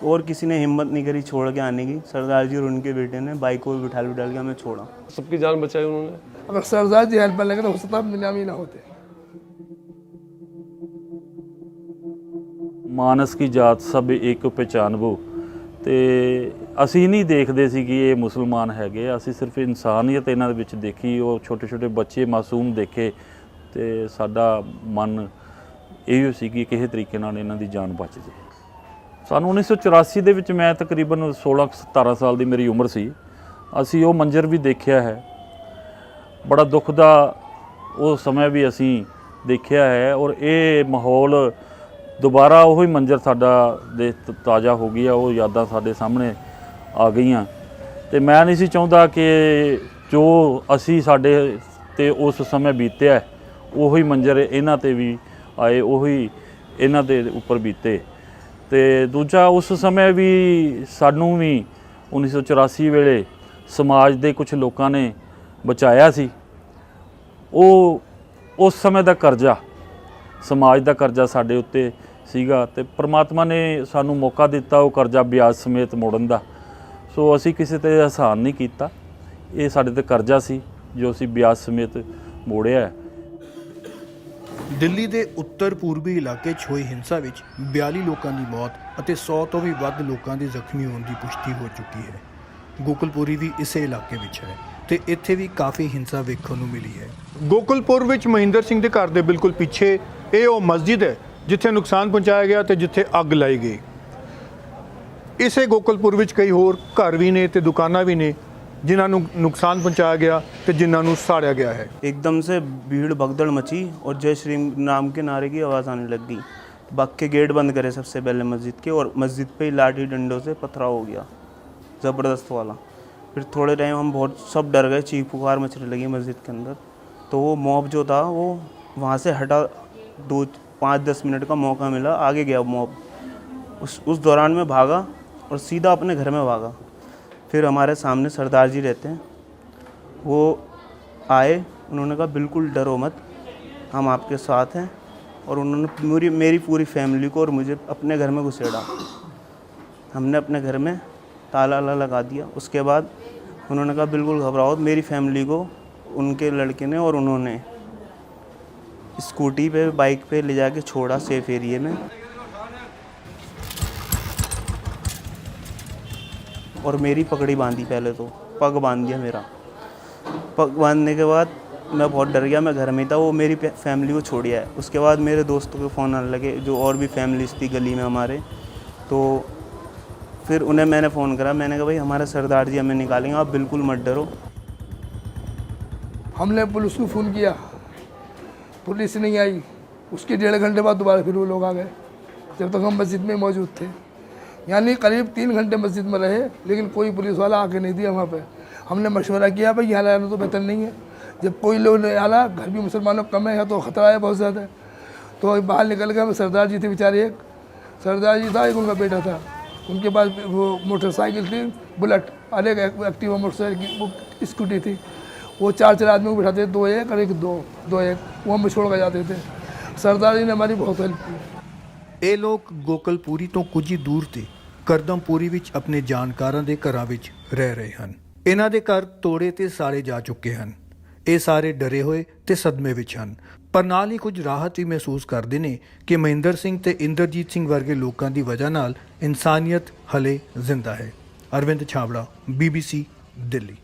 और किसी ने हिम्मत नहीं करी छोड़ के आने की सरदार जी और उनके बेटे ने बाइक को बिठाल बिठाल के हमें छोड़ा सबकी जान बचाई उन्होंने अगर सरदार जी हेल्प लगे तो हो सकता है दुनिया में ही ना होते ਮਾਨਸ ਕੀ ਜਾਤ ਸਭ ਇੱਕ ਪਹਿਚਾਨਬੋ ਤੇ ਅਸੀਂ ਨਹੀਂ ਦੇਖਦੇ ਸੀ ਕਿ ਇਹ ਮੁਸਲਮਾਨ ਹੈਗੇ ਆ। ਅਸੀਂ ਸਿਰਫ ਇਨਸਾਨੀਅਤ ਇਹਨਾਂ ਦੇ ਵਿੱਚ ਦੇਖੀ ਉਹ ਛੋਟੇ ਛੋਟੇ ਬੱਚੇ ਮਾਸੂਮ ਦੇਖੇ ਤੇ ਸਾਡਾ ਮਨ ਇਹੋ ਸੀ ਕਿ ਕਿਸੇ ਤਰੀਕੇ ਨਾਲ ਇਹਨਾਂ ਦੀ ਜਾਨ ਬਚ ਜੇ ਸਾਨੂੰ 1984 ਦੇ ਵਿੱਚ ਮੈਂ ਤਕਰੀਬਨ 16 17 ਸਾਲ ਦੀ ਮੇਰੀ ਉਮਰ ਸੀ। ਅਸੀਂ ਉਹ ਮੰਜ਼ਰ ਵੀ ਦੇਖਿਆ ਹੈ। ਬੜਾ ਦੁੱਖ ਦਾ ਉਹ ਸਮਾਂ ਵੀ ਅਸੀਂ ਦੇਖਿਆ ਹੈ ਔਰ ਇਹ ਮਾਹੌਲ ਦੁਬਾਰਾ ਉਹੀ ਮੰਜ਼ਰ ਸਾਡਾ ਦੇ ਤਾਜ਼ਾ ਹੋ ਗਿਆ, ਉਹ ਯਾਦਾਂ ਸਾਡੇ ਸਾਹਮਣੇ ਆ ਗਈਆਂ। ਤੇ ਮੈਂ ਨਹੀਂ ਸੀ ਚਾਹੁੰਦਾ ਕਿ ਜੋ ਅਸੀਂ ਸਾਡੇ ਤੇ ਉਸ ਸਮੇਂ ਬੀਤਿਆ, ਉਹੀ ਮੰਜ਼ਰ ਇਹਨਾਂ ਤੇ ਵੀ ਆਏ, ਉਹੀ ਇਹਨਾਂ ਦੇ ਉੱਪਰ ਬੀਤੇ। ਤੇ ਦੂਜਾ ਉਸ ਸਮੇਂ ਵੀ ਸਾਨੂੰ ਵੀ 1984 ਵੇਲੇ ਸਮਾਜ ਦੇ ਕੁਝ ਲੋਕਾਂ ਨੇ ਬਚਾਇਆ ਸੀ। ਉਹ ਉਸ ਸਮੇਂ ਦਾ ਕਰਜ਼ਾ, ਸਮਾਜ ਦਾ ਕਰਜ਼ਾ ਸਾਡੇ ਉੱਤੇ ਸੀਗਾ ਤੇ ਪ੍ਰਮਾਤਮਾ ਨੇ ਸਾਨੂੰ ਮੌਕਾ ਦਿੱਤਾ ਉਹ ਕਰਜ਼ਾ ਵਿਆਜ ਸਮੇਤ ਮੋੜਨ ਦਾ। ਸੋ ਅਸੀਂ ਕਿਸੇ ਤੇ ਆਸਾਨ ਨਹੀਂ ਕੀਤਾ। ਇਹ ਸਾਡੇ ਤੇ ਕਰਜ਼ਾ ਸੀ ਜੋ ਅਸੀਂ ਵਿਆਜ ਸਮੇਤ ਮੋੜਿਆ ਹੈ। ਦਿੱਲੀ ਦੇ ਉੱਤਰ ਪੂਰਬੀ ਇਲਾਕੇ 'ਚ ਹੋਈ ਹਿੰਸਾ ਵਿੱਚ 42 ਲੋਕਾਂ ਦੀ ਮੌਤ ਅਤੇ 100 ਤੋਂ ਵੀ ਵੱਧ ਲੋਕਾਂ ਦੇ ਜ਼ਖਮੀ ਹੋਣ ਦੀ ਪੁਸ਼ਟੀ ਹੋ ਚੁੱਕੀ ਹੈ। ਗੋਕਲਪੁਰੀ ਵੀ ਇਸੇ ਇਲਾਕੇ ਵਿੱਚ ਹੈ ਤੇ ਇੱਥੇ ਵੀ ਕਾਫੀ ਹਿੰਸਾ ਵੇਖਣ ਨੂੰ ਮਿਲੀ ਹੈ। ਗੋਕਲਪੁਰ ਵਿੱਚ ਮਹਿੰਦਰ ਸਿੰਘ ਦੇ ਘਰ ਦੇ ਬਿਲਕੁਲ ਪਿੱਛੇ ਇਹ ਉਹ ਮਸਜਿਦ ਹੈ ਜਿੱਥੇ ਨੁਕਸਾਨ ਪਹੁੰਚਾਇਆ ਗਿਆ ਤੇ ਜਿੱਥੇ ਅੱਗ ਲਾਈ ਗਈ। ਇਸੇ ਗੋਕਲਪੁਰ ਵਿੱਚ ਕਈ ਹੋਰ ਘਰ ਵੀ ਨੇ ਤੇ ਦੁਕਾਨਾਂ ਵੀ ਨੇ। ਜਿਨ੍ਹਾਂ ਨੂੰ ਨੁਕਸਾਨ ਪਹੁੰਚਾਇਆ ਗਿਆ ਤੇ ਜਿਨ੍ਹਾਂ ਨੂੰ ਸਾੜਿਆ ਗਿਆ ਹੈ एकदम से भीड़ भगदड़ मची और जय श्री नाम के नारे की आवाज़ आने लग गई बग के गेट बंद करे सबसे पहले मस्जिद के और मस्जिद पे ही लाठी डंडों से पथराव हो गया ज़बरदस्त वाला फिर थोड़े टाइम हम बहुत सब डर गए चीख पुकार मचने लगी मस्जिद के अंदर तो वो मॉब जो था वो वहाँ से हटा दो पाँच दस मिनट का मौका मिला आगे गया मॉब उस उस दौरान में भागा और सीधा अपने घर में भागा फिर हमारे सामने सरदार जी रहते हैं। वो आए, उन्होंने कहा, बिल्कुल डरो मत, हम आपके साथ हैं। और उन्होंने पूरी, मेरी पूरी फैमिली को और मुझे अपने घर में घुसेड़ा। हमने अपने घर में ताला ला लगा दिया। उसके बाद उन्होंने कहा, बिल्कुल घबराओ, मेरी फैमिली को, उनके लड़के ने और उन्होंने, स्कूटी पे, बाइक पे ले जाके छोड़ा, सेफ़ एरिए में। और मेरी पगड़ी बांधी पहले तो। पग बाँध दिया मेरा। पग बांधने के बाद मैं बहुत डर गया, मैं घर में था, वो मेरी फैमिली को छोड़ गया उसके बाद मेरे दोस्तों के फ़ोन आने लगे, जो और भी फैमिलीज़ थी गली में हमारे। तो फिर उन्हें मैंने फ़ोन करा, मैंने कहा, भाई, हमारे सरदार जी हमें निकालेंगे, आप बिल्कुल मत डरो। हमने पुलिस को फ़ोन किया। पुलिस नहीं आई। उसके डेढ़ घंटे बाद दोबारा फिर वो लोग आ गए, जब तक हम मस्जिद में मौजूद थे। यानी करीब तीन घंटे मस्जिद में रहे, लेकिन कोई पुलिस वाला आके नहीं दिया वहाँ पे। हमने मशवरा किया, भाई, यहाँ लाना तो बेहतर नहीं है। जब कोई लोग नहीं आला, घर भी मुसलमानों कम है तो ख़तरा है बहुत ज़्यादा। तो बाहर निकल गए सरदार जी थे बेचारे एक। सरदार जी था, एक उनका बेटा था। उनके पास वो मोटरसाइकिल थी, बुलेट, और एक एक्टिवा मोटरसाइकिल, वो स्कूटी थी। वो चार चार आदमी को बिठाते थे दो एक और एक दो दो एक। वो हम छोड़ कर जाते थे। सरदार जी ने हमारी बहुत हेल्प की। ਇਹ ਲੋਕ ਗੋਕਲਪੁਰੀ ਤੋਂ ਕੁਝ ਹੀ ਦੂਰ ਤੇ ਕਰਦਮਪੁਰੀ ਵਿੱਚ ਆਪਣੇ ਜਾਣਕਾਰਾਂ ਦੇ ਘਰਾਂ ਵਿੱਚ ਰਹਿ ਰਹੇ ਹਨ। ਇਹਨਾਂ ਦੇ ਘਰ ਤੋੜੇ ਤੇ ਸਾਰੇ ਜਾ ਚੁੱਕੇ ਹਨ। ਇਹ ਸਾਰੇ ਡਰੇ ਹੋਏ ਤੇ ਸਦਮੇ ਵਿੱਚ ਹਨ। ਪਰ ਨਾਲ ਹੀ ਕੁਝ ਰਾਹਤ ਵੀ ਮਹਿਸੂਸ ਕਰਦੇ ਨੇ ਕਿ ਮਹਿੰਦਰ ਸਿੰਘ ਤੇ ਇੰਦਰਜੀਤ ਸਿੰਘ ਵਰਗੇ ਲੋਕਾਂ ਦੀ ਵਜ੍ਹਾ ਨਾਲ ਇਨਸਾਨੀਅਤ ਹਲੇ ਜ਼ਿੰਦਾ ਹੈ। ਅਰਵਿੰਦ ਛਾਵੜਾ ਬੀਬੀਸੀ ਦਿੱਲੀ।